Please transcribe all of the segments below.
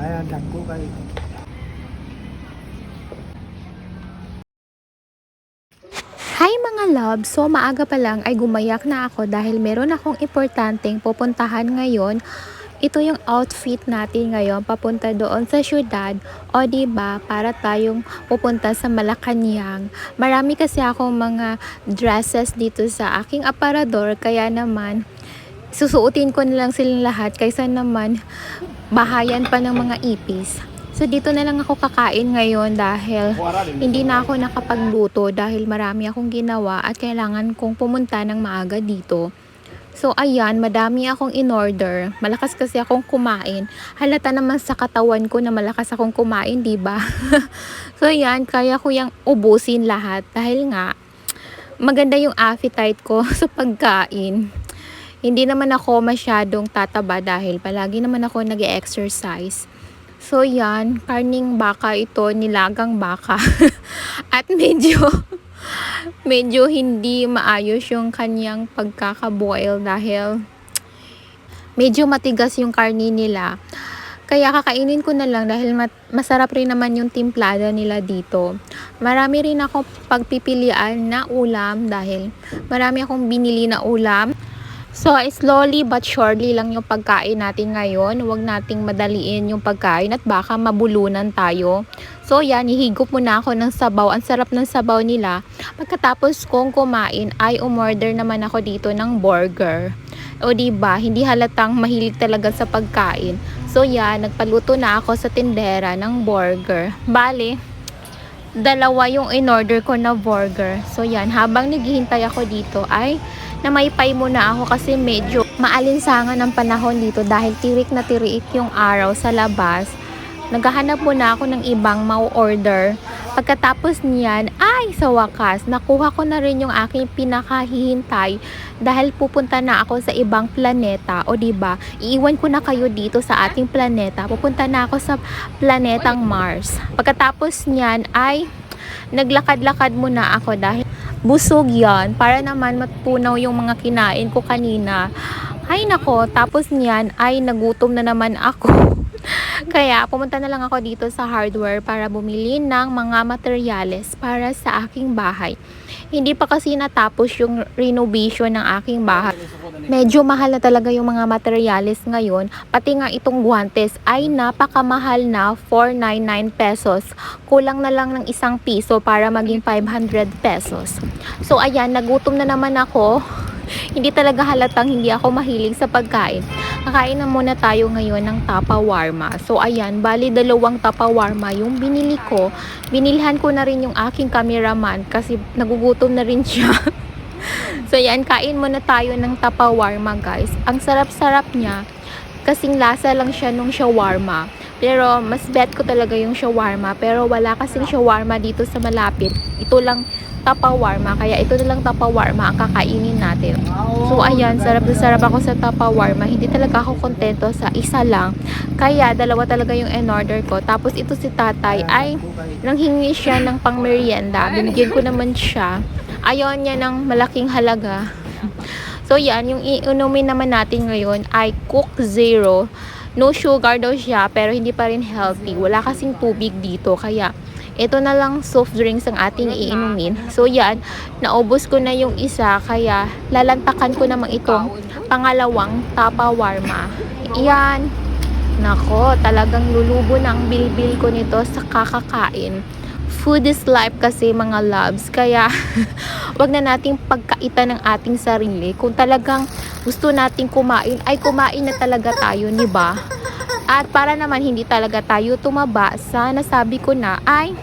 Kaya dagko kay Hi mga love! So maaga pa lang ay gumayak na ako dahil meron akong importanteng pupuntahan ngayon. Ito yung outfit natin ngayon papunta doon sa syudad o ba para tayong pupunta sa Malacanang. Marami kasi akong mga dresses dito sa aking aparador kaya naman susuotin ko na lang silang lahat kaysa naman bahayan pa ng mga ipis. So dito na lang ako kakain ngayon dahil hindi na ako nakapagluto dahil marami akong ginawa at kailangan kong pumunta ng maaga dito. So ayan, madami akong in-order. Malakas kasi akong kumain. Halata naman sa katawan ko na malakas akong kumain, 'di ba? so ayan, kaya ko yang ubusin lahat dahil nga maganda yung appetite ko sa pagkain. Hindi naman ako masyadong tataba dahil palagi naman ako nag-exercise. So yan, karning baka ito, nilagang baka. At medyo medyo hindi maayos yung kanyang pagkakaboil dahil medyo matigas yung karni nila. Kaya kakainin ko na lang dahil masarap rin naman yung timplada nila dito. Marami rin ako pagpipilian na ulam dahil marami akong binili na ulam. So, slowly but surely lang yung pagkain natin ngayon. Huwag nating madaliin yung pagkain at baka mabulunan tayo. So, yan, ihigop muna ako ng sabaw. Ang sarap ng sabaw nila. Pagkatapos kong kumain, ay umorder naman ako dito ng burger. O di ba hindi halatang mahilig talaga sa pagkain. So, yan, nagpaluto na ako sa tindera ng burger. Bale, dalawa yung in-order ko na burger. So, yan, habang naghihintay ako dito ay namaypay muna ako kasi medyo maalinsangan ng panahon dito dahil tirik na tirik yung araw sa labas. Naghahanap muna ako ng ibang mau-order. Pagkatapos niyan, ay sa wakas, nakuha ko na rin yung aking pinakahihintay dahil pupunta na ako sa ibang planeta. O ba iiwan ko na kayo dito sa ating planeta. Pupunta na ako sa planetang Mars. Pagkatapos niyan ay naglakad-lakad muna ako dahil busog yan para naman matunaw yung mga kinain ko kanina. Ay nako, tapos niyan ay nagutom na naman ako. Kaya pumunta na lang ako dito sa hardware para bumili ng mga materyales para sa aking bahay. Hindi pa kasi natapos yung renovation ng aking bahay. Medyo mahal na talaga yung mga materyales ngayon. Pati nga itong guantes ay napakamahal na 499 pesos. Kulang na lang ng isang piso para maging 500 pesos. So ayan, nagutom na naman ako. Hindi talaga halatang hindi ako mahilig sa pagkain. Kakain na muna tayo ngayon ng tapawarma. So ayan, bali dalawang tapawarma yung binili ko. Binilhan ko na rin yung aking cameraman kasi nagugutom na rin siya. so ayan, kain muna tayo ng tapawarma guys. Ang sarap-sarap niya. Kasing lasa lang siya nung shawarma. Pero mas bet ko talaga yung shawarma. Pero wala kasing shawarma dito sa malapit. Ito lang tapawarma. Kaya ito na lang tapawarma ang kakainin natin. So ayan, sarap na sarap ako sa tapawarma. Hindi talaga ako kontento sa isa lang. Kaya dalawa talaga yung in-order ko. Tapos ito si tatay ay nanghingi siya ng pang merienda. Binigyan ko naman siya. Ayaw niya ng malaking halaga. So yan, yung iunumin naman natin ngayon ay Coke Zero. No sugar daw siya pero hindi pa rin healthy. Wala kasing tubig dito kaya ito na lang soft drinks ang ating iinumin. So yan, naubos ko na yung isa kaya lalantakan ko naman itong pangalawang tapawarma. Yan. Nako, talagang lulubo ng bilbil ko nito sa kakakain. Food is life kasi mga loves. Kaya, wag na nating pagkaitan ng ating sarili. Kung talagang gusto nating kumain, ay kumain na talaga tayo, di ba? At para naman hindi talaga tayo tumaba sa nasabi ko na ay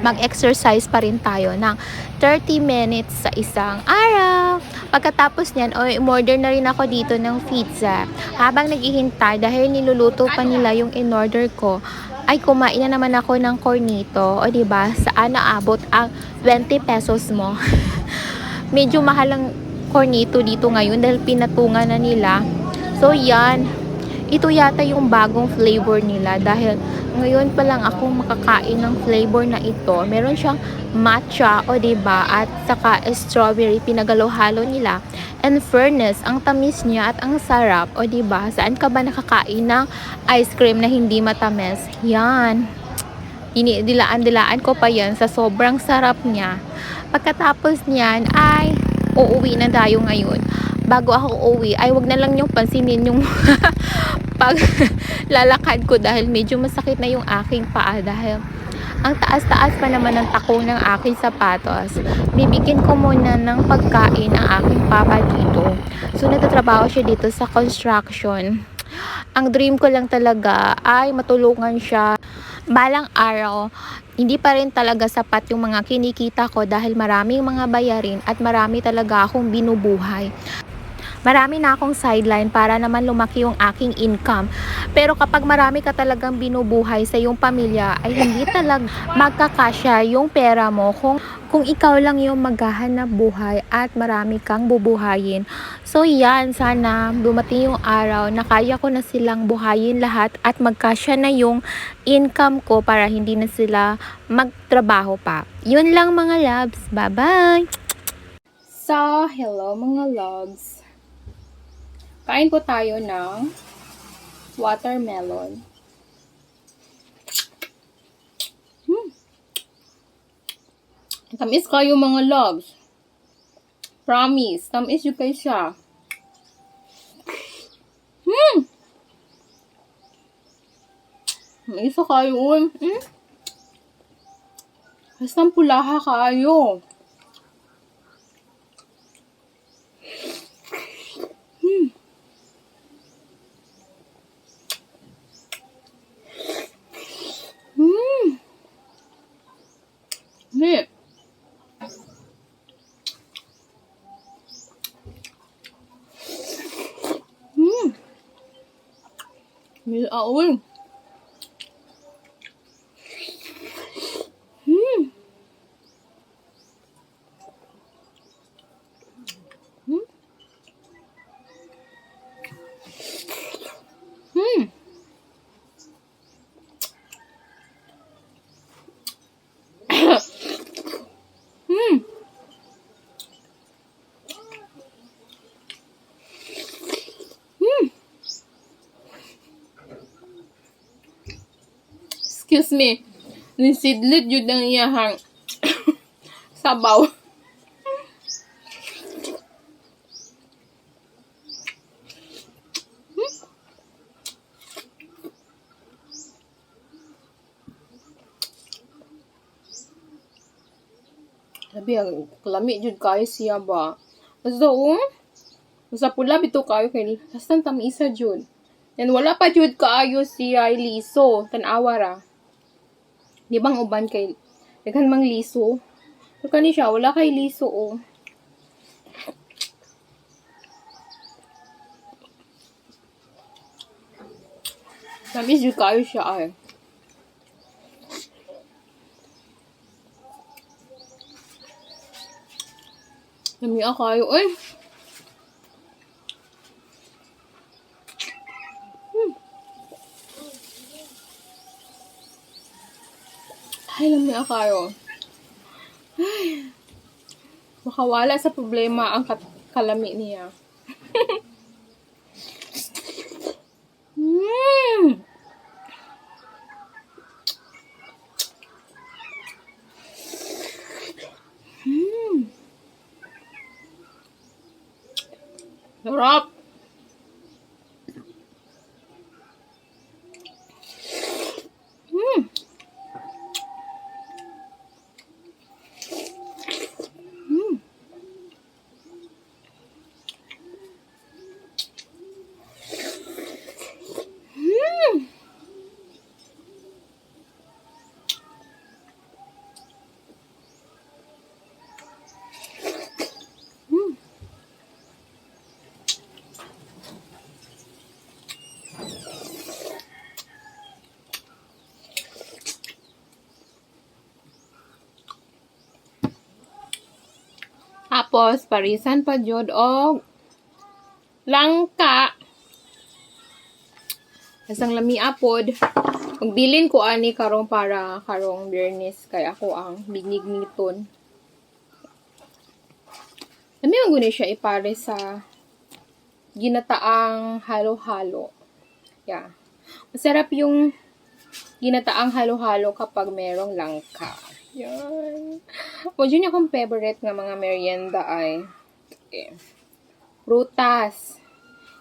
mag-exercise pa rin tayo ng 30 minutes sa isang araw. Pagkatapos niyan, o umorder na rin ako dito ng pizza. Habang naghihintay, dahil niluluto pa nila yung in-order ko, ay kumain na naman ako ng cornito. O ba saan naabot ang 20 pesos mo? Medyo mahal ang cornito dito ngayon dahil pinatungan na nila. So yan, ito yata yung bagong flavor nila dahil ngayon pa lang ako makakain ng flavor na ito. Meron siyang matcha o ba at saka strawberry pinagalo-halo nila. And fairness, ang tamis niya at ang sarap o ba? Saan ka ba nakakain ng ice cream na hindi matamis? Yan. Inidilaan-dilaan ko pa yan sa sobrang sarap niya. Pagkatapos niyan ay uuwi na tayo ngayon. Bago ako uuwi, ay wag na lang yung pansinin yung pag lalakad ko dahil medyo masakit na yung aking paa dahil ang taas-taas pa naman ng takong ng aking sapatos. Bibigyan ko muna ng pagkain ang aking papa dito. So, nagtatrabaho siya dito sa construction. Ang dream ko lang talaga ay matulungan siya balang araw, hindi pa rin talaga sapat yung mga kinikita ko dahil maraming mga bayarin at marami talaga akong binubuhay. Marami na akong sideline para naman lumaki yung aking income. Pero kapag marami ka talagang binubuhay sa iyong pamilya, ay hindi talaga magkakasya yung pera mo kung, kung ikaw lang yung maghahanap buhay at marami kang bubuhayin. So yan, sana dumating yung araw na kaya ko na silang buhayin lahat at magkasya na yung income ko para hindi na sila magtrabaho pa. Yun lang mga loves. Bye-bye! So, hello mga loves. Kain po tayo ng watermelon. Hmm. Tamis kayo mga loves. Promise. Tamis yun kayo siya. Hmm. Tamis kayo. uy. Hmm. Basta pulaha kayo. Aa, olurum. Excuse me. Nisidlit yun ang iyahang sabaw. Sabi, ang kalami jud kayo siya ba? Basta basta pula bito kayo kay hastan tamisa jud. Then wala pa jud kaayo siya liso, tanawa ra. Di bang uban kay daghan mang liso? Pero kani siya wala kay liso oh. Tamis jud kayo siya ay. Lami kayo. Uy! Ay, lami kayo. Ay. Makawala sa problema ang kat- kalami niya. mm. Mm. Sarap! Tapos, parisan pa jud og langka. Asang lami apod. Magbilin ko ani karong para karong biyernes kay ako ang binigniton. Nami ang guni siya ipare sa ginataang halo-halo. Yeah. Masarap yung ginataang halo-halo kapag merong langka. Yan. O, yun akong favorite nga mga merienda ay eh, prutas.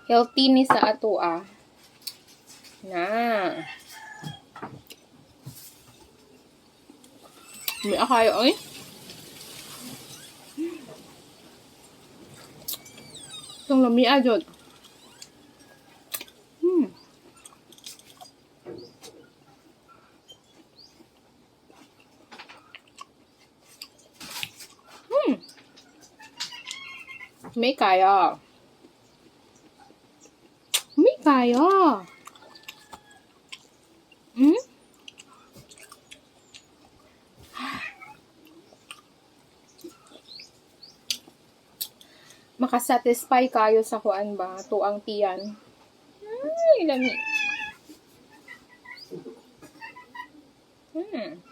Healthy ni sa ato ah. Na. May akayo ay. Itong lami ajod. Hmm. Hmm. May kaya. May kaya. Hmm? Makasatisfy kayo sa kuan ba? Tuang tiyan. Ay, lami. Hmm.